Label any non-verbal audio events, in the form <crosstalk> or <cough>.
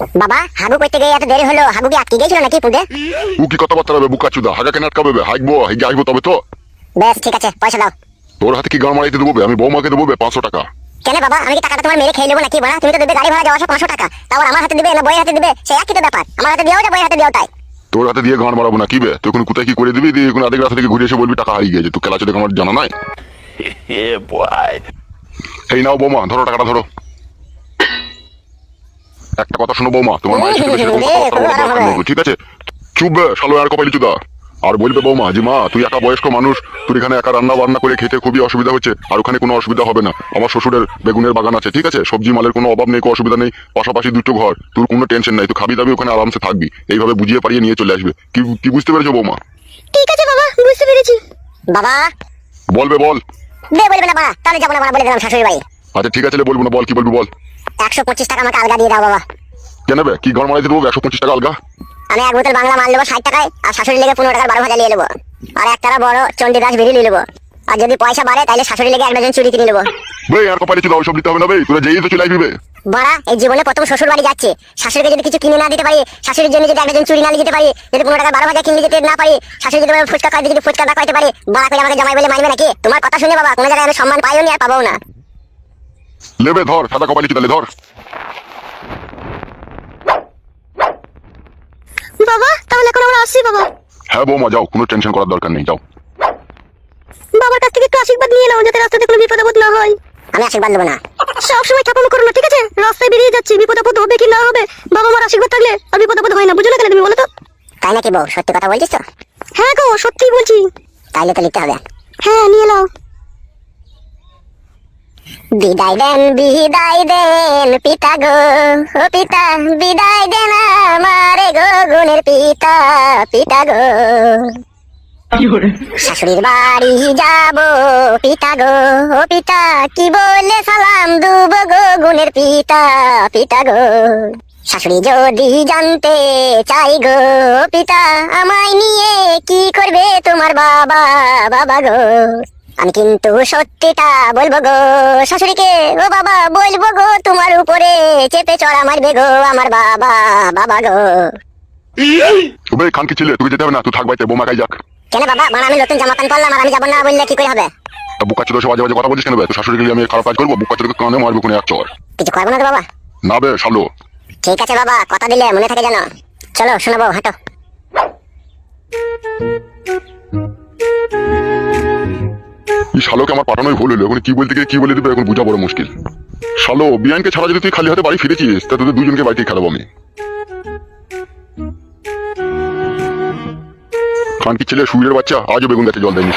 বাবা হাগু করতে গিয়ে এত দেরি হলো হাগু কি আটকে গেছিল নাকি পুঁতে? ও কি কথাবার্তা হবে বুকা চুদা? হাগা কেন আটকাবে বে? হাইকবো হাইগে আসব তবে তো। বেশ ঠিক আছে পয়সা দাও। তোর হাতে কি গান মারাইতে দেবো? আমি বৌমাকে দেবো বে পাঁচশো টাকা। কেন বাবা আমি কি টাকাটা তোমার মেরে খেয়ে নেব নাকি? বলা তুমি তো দেবে গাড়ি ভাড়া যাওয়া আসা পাঁচশো টাকা। তারপর আমার হাতে দিবে না বইয়ের হাতে দিবে? সে একই তো ব্যাপার। আমার হাতে দিয়েও যা বইয়ের হাতে দিয়েও তাই। তোর হাতে দিয়ে গান মারাবো না কি বে? তুই কোথায় কি করে দিবি? দিয়ে এখন আধেক রাস্তা থেকে ঘুরে এসে বলবি টাকা হারিয়ে গেছে। তুই খেলা চোদে আমার জানা নাই. <laughs> এই নাও বৌমা ধরো টাকাটা ধরো। একটা কথা শোনো বৌমা তোমার মায়ের সাথে বেশি এরকম কথাবার্তা বলার দরকার নেই, ঠিক আছে? চুপ বে শালো আর কপালি চুদা। আর বলবে বৌমা যে মা তুই একা বয়স্ক মানুষ তুই এখানে একা রান্না বান্না করে খেতে খুবই অসুবিধা হচ্ছে আর ওখানে কোনো অসুবিধা হবে না। আমার শ্বশুরের বেগুনের বাগান আছে ঠিক আছে? সবজি মালের কোনো অভাব নেই কোনো অসুবিধা নেই। পাশাপাশি দুটো ঘর তোর কোনো টেনশন নাই তুই খাবি দাবি ওখানে আরামসে থাকবি। এইভাবে বুঝিয়ে পারিয়ে নিয়ে চলে আসবে। কি কি বুঝতে পেরেছ বৌমা? ঠিক আছে বাবা বুঝতে পেরেছি। বাবা? বলবে বল। বে বলবে না বাবা তাহলে যাব না বাবা বলে দিলাম শাশুড়ি বাড়ি। আচ্ছা ঠিক আছে লে, বলব না বল কি বলবি বল। একশো পঁচিশ টাকা আমাকে আলগা দিয়ে দাও বাবা। কেন বে কি ঘর মারাইতে দেবো একশো পঁচিশ টাকা আলগা? আমি এক বোতল বাংলা মাল নেব ষাট টাকায় আর শাশুড়ি লেগে পনেরো টাকার বারো ভাজা নিয়ে নেব। আর একটারা বড় চণ্ডীদাস বেরিয়ে নিয়ে নেব। আর যদি পয়সা বাড়ে তাহলে শাশুড়ি লেগে এক ডজন চুরি কিনে নেব। বে আর কপালি ওইসব দিতে হবে না বে? তোরা যেই তো চলে আসবি বাড়া এই জীবনে প্রথম শ্বশুর বাড়ি যাচ্ছে। শাশুড়িকে যদি কিছু কিনে না দিতে পারি শাশুড়ির জন্য যদি চুরি না নিয়ে যেতে পারি যদি পনেরো টাকা বারো হাজার কিনে যেতে না পারি শাশুড়ি যদি ফুচকা খাই যদি ফুচকা না খাইতে পারি বাড়া করে আমাকে জামাই বলে মানবে নাকি? তোমার কথা শুনে বাবা কোনো জায়গায় আমি সম্মান পাইও নি আর পাবো না। লেবে ধর সাদা কপালি চুদালে ধর। বাবা তাহলে এখন আমরা আসছি বাবা। হ্যাঁ বৌমা যাও কোনো টেনশন করার দরকার নেই যাও। বাবার কাছ থেকে একটু আশীর্বাদ নিয়ে নাও যাতে রাস্তাতে কোনো বিপদ আপদ না হয়। আমি আশীর্বাদ নেব না। সব সময় ঠাকুর করো না ঠিক আছে? রাস্তায় বেরিয়ে যাচ্ছি বিপদ আপদ হবে কি না হবে বাবা মার আশীর্বাদ থাকলে আর বিপদ আপদ হয় না বুঝলে কেন তুমি বলো তো? তাই নাকি বউ? সত্যি কথা বলছিস তো? হ্যাঁ গো সত্যি বলছি। তাইলে তো লিখতে হবে। হ্যাঁ নিয়ে নাও। বিদায় দেন বিদায় দেন পিতা গো ও পিতা বিদায় দেন আমারে গো গুণের পিতা পিতা গো। শাশুড়ির বাড়ি যাব পিতা গো ও পিতা কি বলে সালাম দুব গো গুণের পিতা পিতা গো। শাশুড়ি যদি জানতে চাই গো পিতা আমায় নিয়ে কি করবে তোমার বাবা বাবা গো? আমি কিন্তু সত্যিটা বলব গো শাশুড়িকে। ও বাবা বলব গো তোমার উপরে চেপে চড়া মারবে গো আমার বাবা বাবা গো। বে খানকি ছিলে তুই যেতে হবে না তুই থাক বাইতে বৌমা কাই যাক। কেন বাবা? মানে আমি নতুন জামা প্যান্ট পরলাম আর আমি যাব না বললে কি করে হবে? বুকা চুদা সব আজে বাজে কথা বলছিস কেন বে? তুই শাশুড়ি গেলে আমি খারাপ কাজ করব বুকা চুদাকে কানে মারবো কোনো এক চর। কিছু করব না তো বাবা। না বে শালো। ঠিক আছে বাবা কথা দিলে মনে থাকে জানো চলো শোনাবো হাঁটো। এই শালোকে আমার পাঠানোই ভুল হলো এখন কি বলতে গিয়ে কি বলে দেবে এখন বোঝা বড় মুশকিল। শালো, বিয়ানকে ছাড়া যদি তুই খালি হাতে বাড়ি ফিরেছিস, তা তোদের দুজনকে বাড়িতে খেলাবো আমি। খানকি ছেলে, সুইরের বাচ্চা, আজও বেগুন গাছে জল দেয়নি।